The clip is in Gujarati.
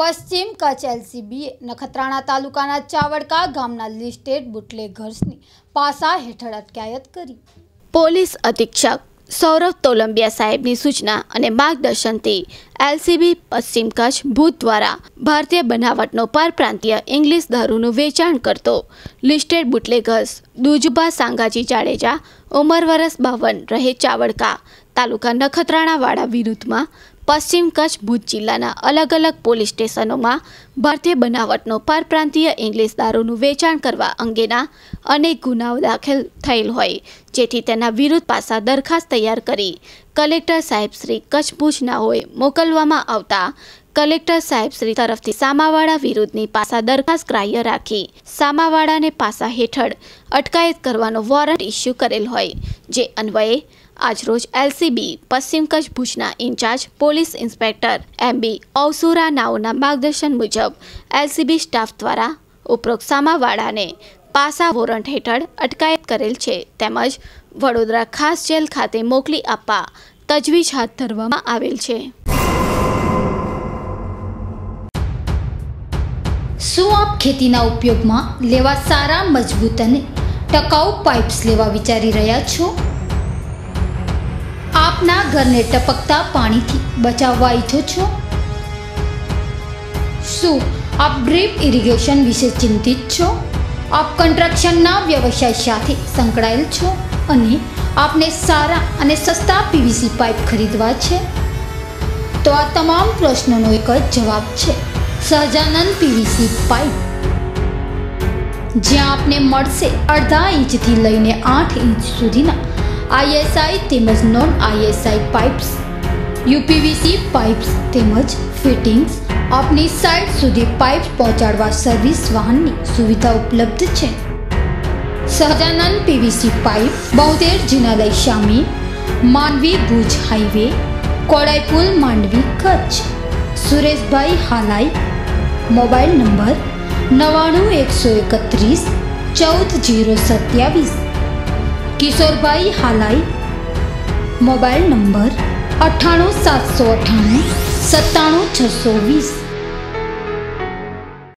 પશ્ચિમ કચ્છ એલસીબીએ નખત્રાણા તાલુકાના ચાવડકા ગામના લિસ્ટેડ બુટલેગર્સની પાસા હેઠળ અટકાયત કરી. પોલીસ અધિક્ષક સૌરભ તોલંબિયા સાહેબની સૂચના અને માર્ગદર્શનથી એલસીબી પશ્ચિમ કચ્છ ભૂત દ્વારા ભારતીય બનાવટનો પરપ્રાંતીય ઇંગ્લિશ દારૂનું વેચાણ કરતો લિસ્ટેડ બુટલેગર્સ દુજબા સાંગાજી જાડેજા ઉંમર વરસ બાવન રહે ચાવડકા તાલુકા નખત્રાણાવાડા વિરુદ્ધમાં પશ્ચિમ કચ્છ ભુજ જિલ્લાના અલગ અલગ પોલીસ સ્ટેશનોમાં ભારતીય બનાવટનો પરપ્રાંતીય ઇંગ્લિશ દારૂનું વેચાણ કરવા અંગેના અનેક ગુનાઓ દાખલ થયેલ હોય, જેથી તેના વિરુદ્ધ પાસા દરખાસ્ત તૈયાર કરી કલેક્ટર સાહેબ શ્રી કચ્છ ભુજના હોય મોકલવામાં આવતા કલેક્ટર સાહેબ શ્રી તરફથી સામાવાળા વિરુદ્ધની પાસા દરખાસ્ત ગ્રાહ્ય રાખી સામાવાળાને પાસા હેઠળ અટકાયત કરવાનો વોરંટ ઇસ્યુ કરેલ હોય, જે અન્વયે આજરોજ એલસીબી પશ્ચિમ કચ્છ ભુજના incharge police inspector MB Ausura નાઓના માર્ગદર્શન મુજબ એલસીબી સ્ટાફ દ્વારા ઉપરોક્ત સામાવાળાને પાસા વોરંટ હેઠળ અટકાયત કરેલ છે. તેમજ વડોદરા ખાસ જેલ ખાતે મોકલી આપવા તજવીજ હાથ ધરવામાં આવેલ છે. શું આપ ખેતીના ઉપયોગમાં લેવા સારા, મજબૂત અને ટકાઉ પાઇપ્સ લેવા વિચારી રહ્યા છો? આપના ઘરને ટપકતા પાણીથી બચાવવા ઈચ્છો છો? શું આપ ડ્રીપ ઇરિગેશન વિશે ચિંતિત છો? આપ કન્સ્ટ્રક્શનના વ્યવસાય સાથે સંકળાયેલ છો અને આપને સારા અને સસ્તા પીવીસી પાઇપ ખરીદવા છે? તો આ તમામ પ્રશ્નોનો એક જ જવાબ છે, સહજાનંદ પીવીસી પાઇપ. જ્યાં આપને મળશે અડધા ઇંચથી લઈને આઠ ઇંચ સુધીના આઈએસઆઈ તેમજ non ISI pipes UPVC pipes તેમજ ફિટિંગ્સ આપની સાઇટ સુધી પાઇપ પહોંચાડવા સર્વિસ વાહનની સુવિધા ઉપલબ્ધ છે. સહજાનંદ પીવીસી પાઇપ બોતેર જિનાલય શામી Mandvi Bhuj highway કોડાઈપુલ Mandvi Kutch. Sureshbhai Halai, mobile number નવ્વાણું એકસો એકત્રીસ, ચૌદ જીરો સત્યાવીસ. કિશોરભાઈ હાલાઈ મોબાઈલ નંબર અઠ્ઠાણું સાતસો અઠ્ઠાણું સત્તાણું છસો વીસ.